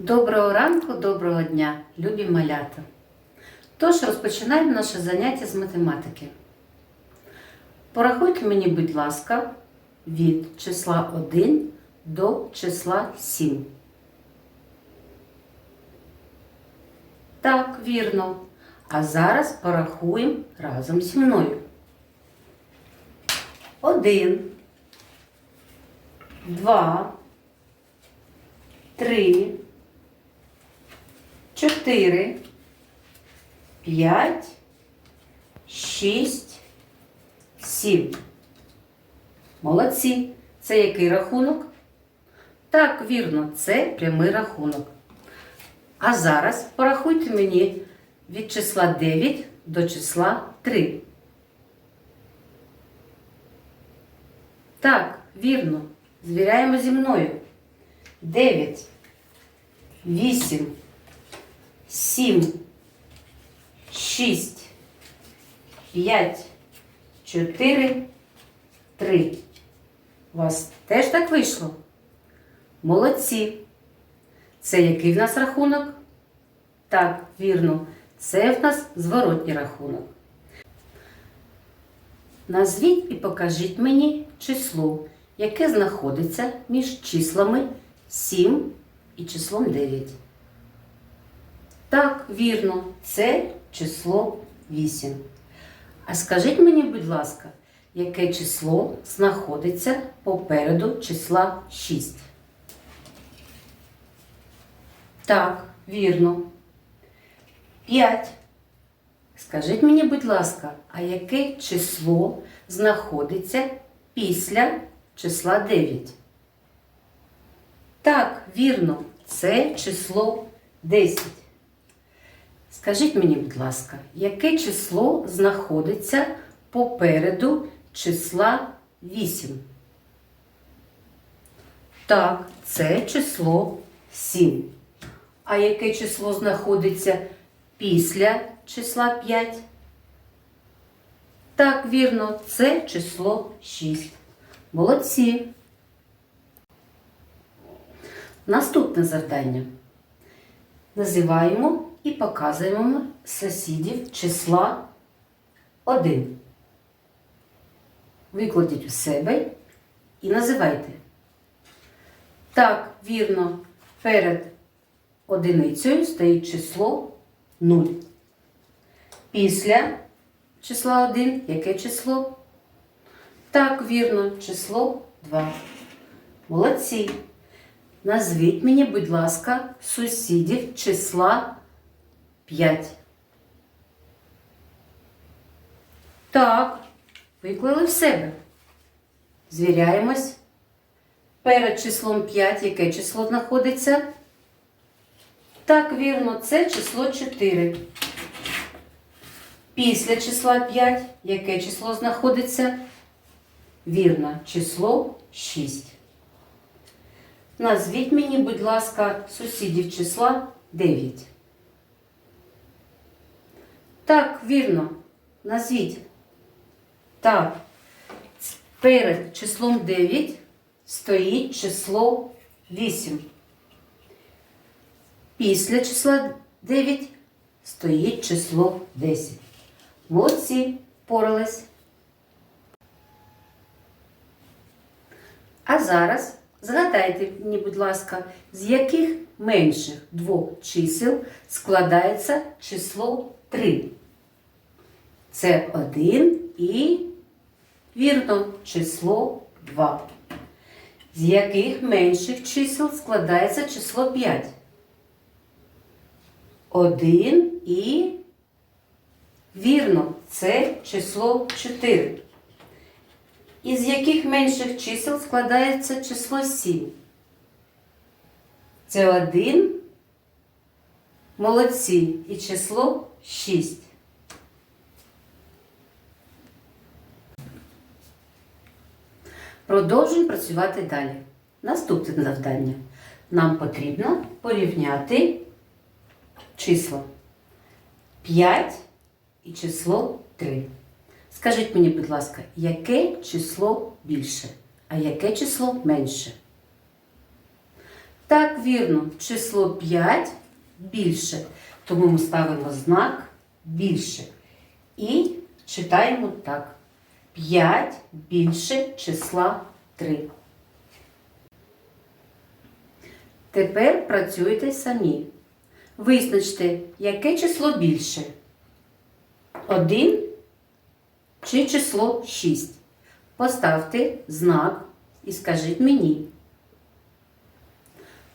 Доброго ранку, доброго дня, любі малята. Тож розпочинаємо наше заняття з математики. Порахуйте мені, будь ласка, від числа 1 до числа 7. Так, вірно. А зараз порахуємо разом зі мною. 1, 2, 3, 4, 5, 6, 7. Молодці. Це який рахунок? Так, вірно, це прямий рахунок. А зараз порахуйте мені від числа 9 до числа 3. Так, вірно. Звіряємо зі мною. 9, 8, 7, 6, 5, 4, 3. У вас теж так вийшло? Молодці. Це який в нас рахунок? Так, вірно. Це в нас зворотній рахунок. Назвіть і покажіть мені число, яке знаходиться між числами 7 і числом 9. Так, вірно, це число 8. А скажіть мені, будь ласка, яке число знаходиться попереду числа 6? Так, вірно. 5. Скажіть мені, будь ласка, а яке число знаходиться після числа 9? Так, вірно, це число 10. Скажіть мені, будь ласка, яке число знаходиться попереду числа 8? Так, це число 7. А яке число знаходиться після числа 5? Так, вірно, це число 6. Молодці. Наступне завдання. Називаємо і показуємо сусідів числа 1. Викладіть у себе і називайте. Так, вірно, перед одиницею стоїть число 0. Після числа 1 яке число? Так, вірно, число 2. Молодці. Назвіть мені, будь ласка, сусідів числа 5. Так, виклали в себе. Звіряємось. Перед числом 5 яке число знаходиться? Так, вірно, це число 4. Після числа 5 яке число знаходиться? Вірно, число 6. Назвіть мені, будь ласка, сусідів числа 9. Так, вірно. Назвіть. Так. Перед числом 9 стоїть число 8. Після числа 9 стоїть число 10. Молодці, впорались. А зараз згадайте мені, будь ласка, з яких менших двох чисел складається число 3. Це 1 і, вірно, число 2. З яких менших чисел складається число 5? 1 і, вірно, це число 4. Із яких менших чисел складається число 7? Це 1. Молодці. І число 6. Продовжуємо працювати далі. Наступне завдання. Нам потрібно порівняти числа 5 і число 3. Скажіть мені, будь ласка, яке число більше, а яке число менше? Так, вірно, число 5 більше. Тому ми ставимо знак більше. І читаємо так. 5 більше числа 3. Тепер працюйте самі. Визначте, яке число більше. 1 чи число 6. Поставте знак і скажіть мені.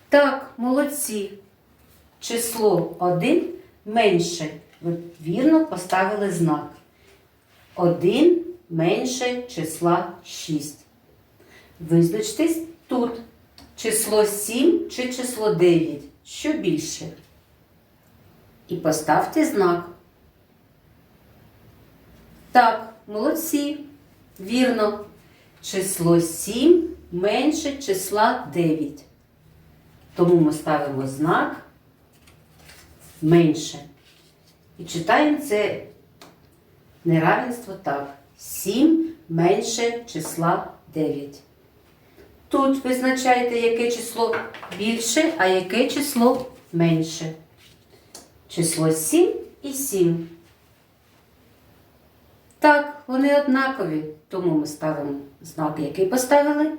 Так, молодці. Число 1 менше. Ви вірно поставили знак. 1 менше числа 6. Визначтесь тут. Число 7 чи число 9. Що більше? І поставте знак. Так, молодці. Вірно. Число 7 менше числа 9. Тому ми ставимо знак менше. І читаємо це неравенство так. 7 менше числа 9. Тут визначайте, яке число більше, а яке число менше. Число 7 і 7. Так, вони однакові, тому ми ставимо знак, який поставили.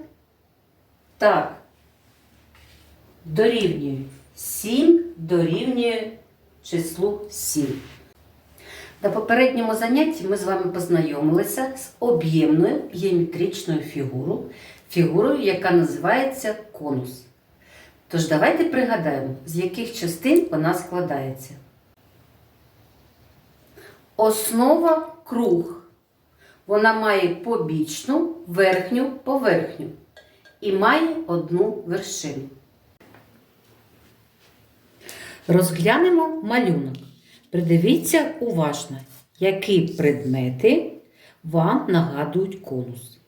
Так. Дорівнює 7 дорівнює числу 7. На попередньому занятті ми з вами познайомилися з об'ємною геометричною фігурою, фігурою, яка називається конус. Тож давайте пригадаємо, з яких частин вона складається. Основа круг. Вона має побічну верхню поверхню і має одну вершину. Розглянемо малюнок. Придивіться уважно, які предмети вам нагадують конус.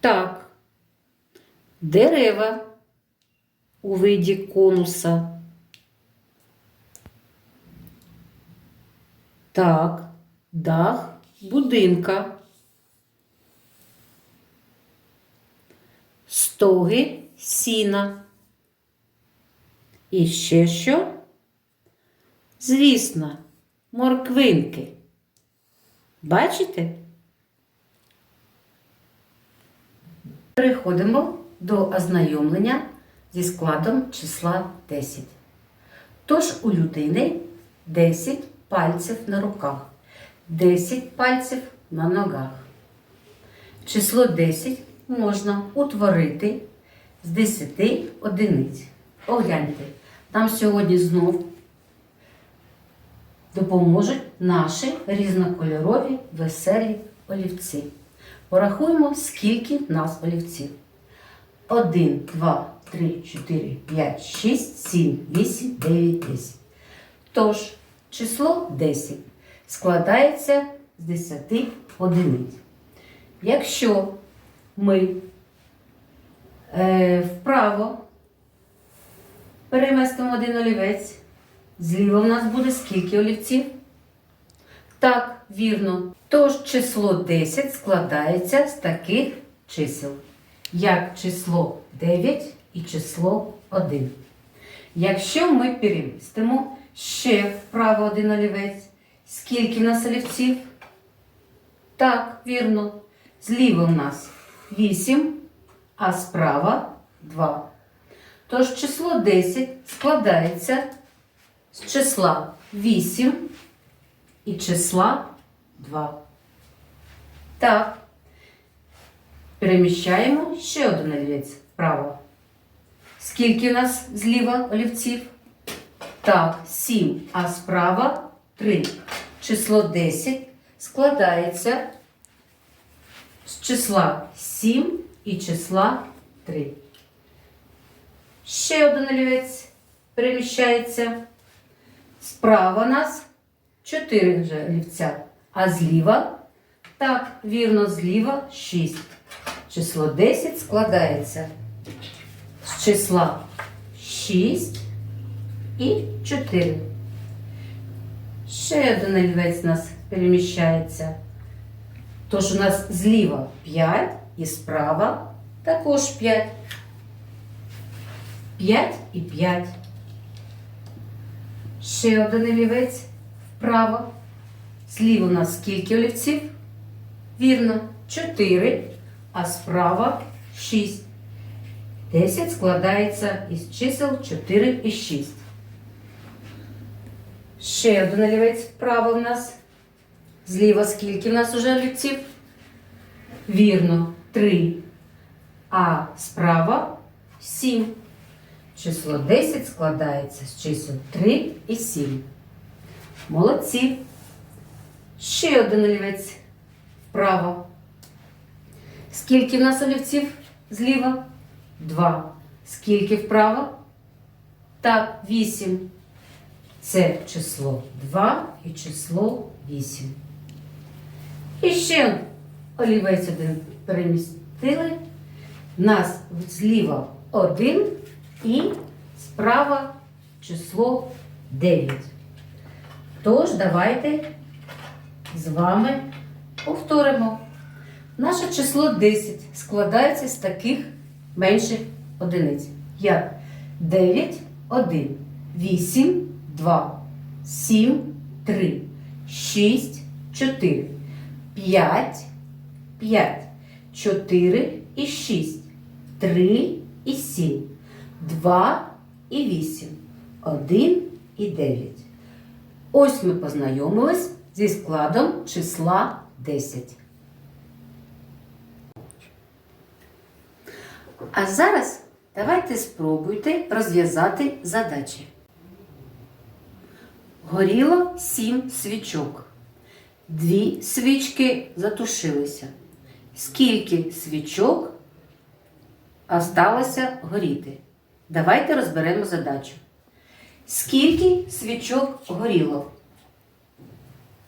Так, дерева у виді конуса. Так, дах будинка. Стоги сіна. І ще що? Звісно, морквинки. Бачите? Переходимо до ознайомлення зі складом числа 10. Тож у людини 10 пальців на руках, 10 пальців на ногах. Число 10 можна утворити з 10 одиниць. Огляньте, нам сьогодні знов допоможуть наші різнокольорові веселі олівці. Порахуємо, скільки в нас олівців. 1, 2, 3, 4, 5, 6, 7, 8, 9, 10. Тож, число 10 складається з 10 одиниць. Якщо ми е, вправо переместимо один олівець, зліва в нас буде скільки олівців? Так, вірно. Тож число 10 складається з таких чисел, як число 9 і число 1. Якщо ми перемістимо ще вправо один олівець, скільки в нас олівців? Так, вірно. Зліва в нас 8, а справа 2. Тож число 10 складається з числа 8 і числа 2. Так. Переміщаємо ще один олівець вправо. Скільки у нас зліва олівців? Так, 7, а справа 3. Число 10 складається з числа 7 і числа 3. Ще один олівець переміщається. Справа нас 4 вже олівця, а зліва, так, вірно, зліва 6. Число 10 складається з числа 6 і 4. Ще один олівець у нас переміщається. Тож у нас зліва 5 і справа також 5. 5 і 5. Ще один олівець вправо. Зліва у нас скільки олівців? Вірно, 4, а справа 6. 10 складається із чисел 4 і 6. Ще один олівець вправо в нас. Зліва скільки в нас уже олівців? Вірно, 3. А справа 7. Число 10 складається з чисел 3 і 7. Молодці. Ще один олівець вправо. Скільки в нас олівців зліва? 2. Скільки вправо? Так, 8. Це число 2 і число 8. І ще олівець один перемістили. Нас зліва 1 і справа число 9. Тож, давайте з вами повторимо. Наше число 10 складається з таких менших одиниць. Як 9, 1, 8, 2, 7, 3, 6, 4, 5, 5, 4 і 6, 3 і 7, 2 і 8, 1 і 9. Ось ми познайомились зі складом числа 10. А зараз давайте спробуйте розв'язати задачі. Горіло сім свічок. Дві свічки затушилися. Скільки свічок осталося горіти? Давайте розберемо задачу. Скільки свічок горіло?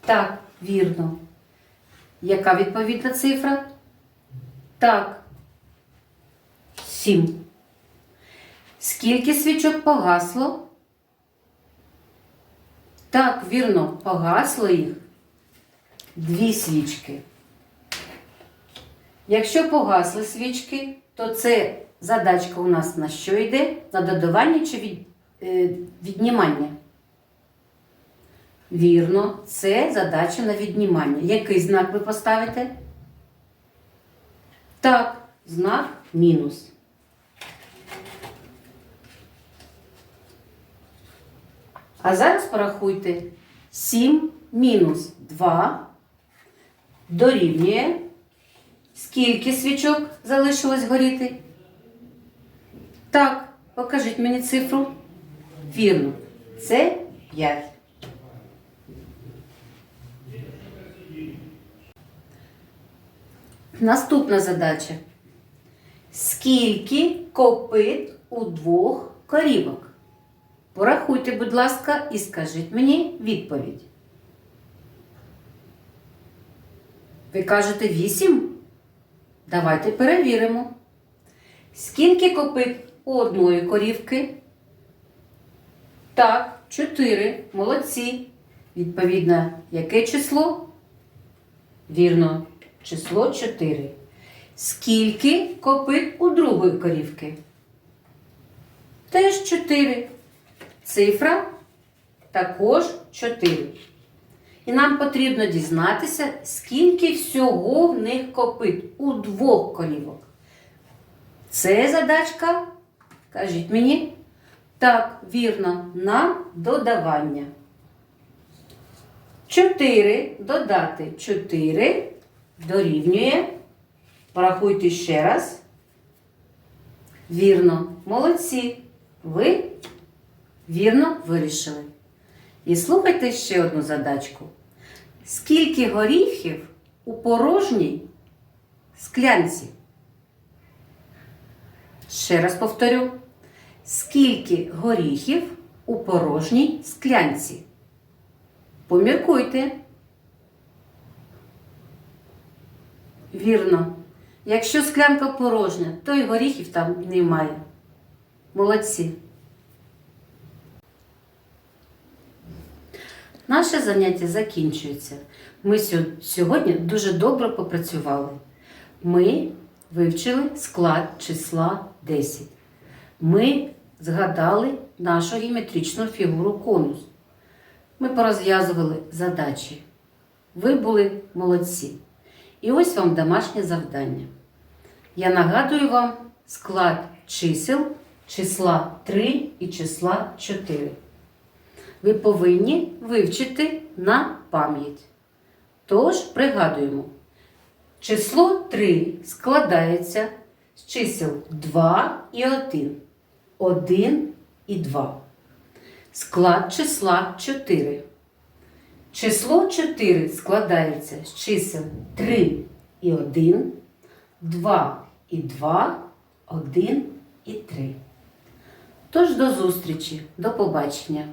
Так, вірно. Яка відповідна цифра? Так. Сім. Скільки свічок погасло? Так, вірно, погасло їх дві свічки. Якщо погасли свічки, то це задачка у нас на що йде? На додавання чи від, е, віднімання? Вірно, це задача на віднімання. Який знак ви поставите? Так, знак мінус. А зараз порахуйте 7 мінус 2 дорівнює. Скільки свічок залишилось горіти? Так, покажіть мені цифру. Вірно, це 5. Наступна задача. Скільки копит у двох корівок? Порахуйте, будь ласка, і скажіть мені відповідь. Ви кажете 8? Давайте перевіримо. Скільки копит у одної корівки? Так, 4. Молодці. Відповідно, яке число? Вірно, число 4. Скільки копит у другої корівки? Теж 4. Цифра також 4. І нам потрібно дізнатися, скільки всього в них копит у двох корівок. Це задачка, кажіть мені, так, вірно, на додавання. 4 додати 4 дорівнює. Порахуйте ще раз. Вірно, молодці. Ви вірно вирішили. І слухайте ще одну задачку. Скільки горіхів у порожній склянці? Ще раз повторю. Скільки горіхів у порожній склянці? Поміркуйте. Вірно. Якщо склянка порожня, то й горіхів там немає. Молодці. Наше заняття закінчується. Ми сьогодні дуже добре попрацювали. Ми вивчили склад числа 10. Ми згадали нашу геометричну фігуру конус. Ми порозв'язували задачі. Ви були молодці. І ось вам домашнє завдання. Я нагадую вам склад чисел числа 3 і числа 4. Ви повинні вивчити на пам'ять. Тож пригадуємо, число 3 складається з чисел 2 і 1. 1 і 2. Склад числа 4. Число 4 складається з чисел 3 і 1, 2 і 2, 1 і 3. Тож до зустрічі, до побачення!